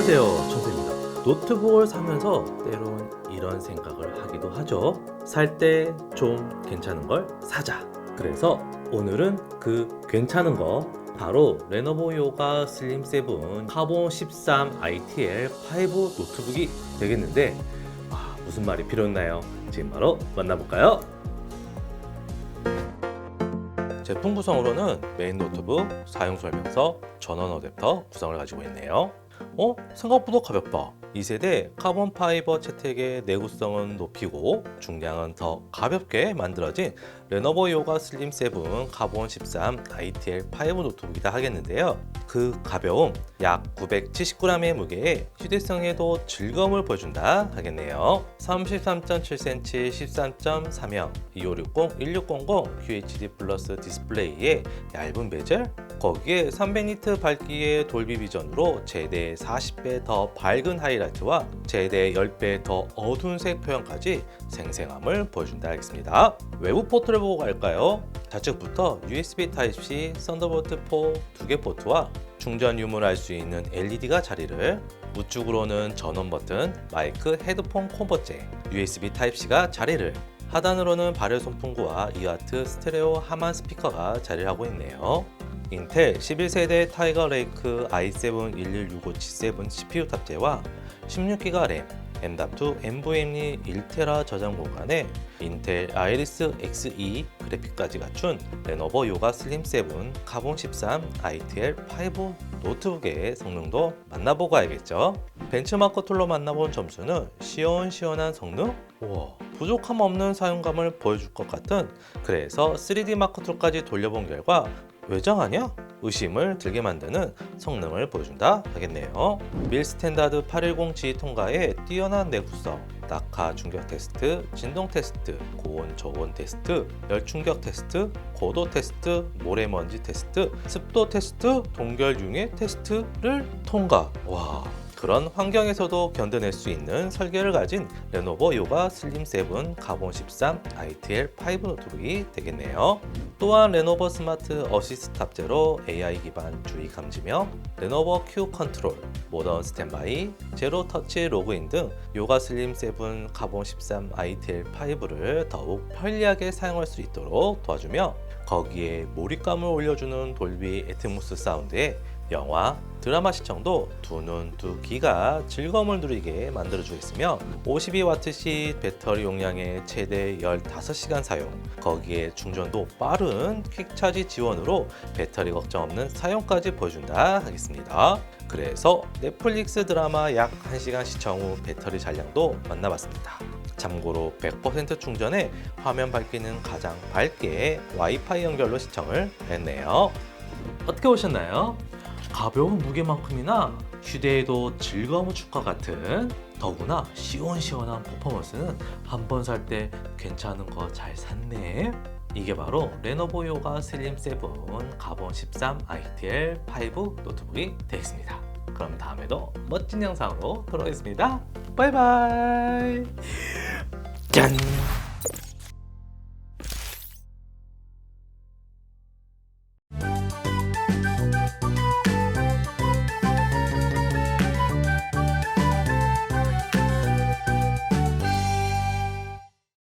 안녕하세요 천세입니다 노트북을 사면서 때론 이런 생각을 하기도 하죠 살 때 좀 괜찮은 걸 사자 그래서 오늘은 그 괜찮은 거 바로 레노버 요가 슬림 7 카본 13 ITL 5 노트북이 되겠는데 아, 무슨 말이 필요했나요? 지금 바로 만나볼까요? 제품 구성으로는 메인 노트북, 사용 설명서, 전원 어댑터 구성을 가지고 있네요. 어? 생각보다 가볍다. 2세대 카본 파이버 채택의 내구성은 높이고 중량은 더 가볍게 만들어진 레노버 요가 슬림 7 카본 13 ITL 5 노트북이다 하겠는데요. 그 가벼움 약 979g의 무게에 휴대성에도 즐거움을 보여준다 하겠네요. 33.7cm 13.3형 2560 1600 QHD 플러스 디스플레이에 얇은 베젤 거기에 300니트 밝기의 돌비 비전으로 최대 40배 더 밝은 하이라이트와 최대 10배 더 어두운 색 표현까지 생생함을 보여준다 하겠습니다. 외부 포트를 보고 갈까요? 좌측부터 USB Type-C, 썬더볼트 4 두 개 포트와 충전 유무를 할 수 있는 LED가 자리를 우측으로는 전원 버튼, 마이크, 헤드폰 콤보잭, USB Type-C가 자리를 하단으로는 발열 손풍구와 이와트 스테레오 하만 스피커가 자리를 하고 있네요. 인텔 11세대 타이거 레이크 i7 1165G7 CPU 탑재와 16기가 램, M.2 NVMe 1테라 저장 공간에 인텔 아이리스 Xe 그래픽까지 갖춘 레노버 요가 슬림 7 카본 13 ITL 5 노트북의 성능도 만나보고 알겠죠. 벤치마크 툴로 만나본 점수는 시원시원한 성능? 우와, 부족함 없는 사용감을 보여줄 것 같은 그래서 3D 마크 툴까지 돌려본 결과 외장하냐? 의심을 들게 만드는 성능을 보여준다 하겠네요. 밀 스탠다드 810G 통과의 뛰어난 내구성, 낙하 충격 테스트, 진동 테스트, 고온 저온 테스트, 열 충격 테스트, 고도 테스트, 모래먼지 테스트, 습도 테스트, 동결 융해 테스트를 통과. 와. 그런 환경에서도 견뎌낼 수 있는 설계를 가진 레노버 요가 슬림 7 카본 13 ITL 5 노트북이 되겠네요. 또한 레노버 스마트 어시스트 탑재로 AI 기반 주의 감지며 레노버 큐 컨트롤, 모던 스탠바이, 제로 터치 로그인 등 요가 슬림 7 카본 13 ITL 5를 더욱 편리하게 사용할 수 있도록 도와주며 거기에 몰입감을 올려주는 돌비 애트모스 사운드에 영화, 드라마 시청도 두 눈 두 귀가 즐거움을 누리게 만들어주겠으며 52W씩 배터리 용량의 최대 15시간 사용, 거기에 충전도 빠른 퀵차지 지원으로 배터리 걱정 없는 사용까지 보여준다 하겠습니다. 그래서 넷플릭스 드라마 약 1시간 시청 후 배터리 잔량도 만나봤습니다. 참고로 100% 충전에 화면 밝기는 가장 밝게 와이파이 연결로 시청을 했네요. 어떻게 보셨나요? 가벼운 무게만큼이나 휴대에도 즐거움을 줄 것 같은 더구나 시원시원한 퍼포먼스는 한 번 살 때 괜찮은 거 잘 샀네. 이게 바로 레노버 요가 슬림 7 카본 13 ITL 5 노트북이 되겠습니다. 그럼 다음에도 멋진 영상으로 돌아오겠습니다. 바이바이. 짠.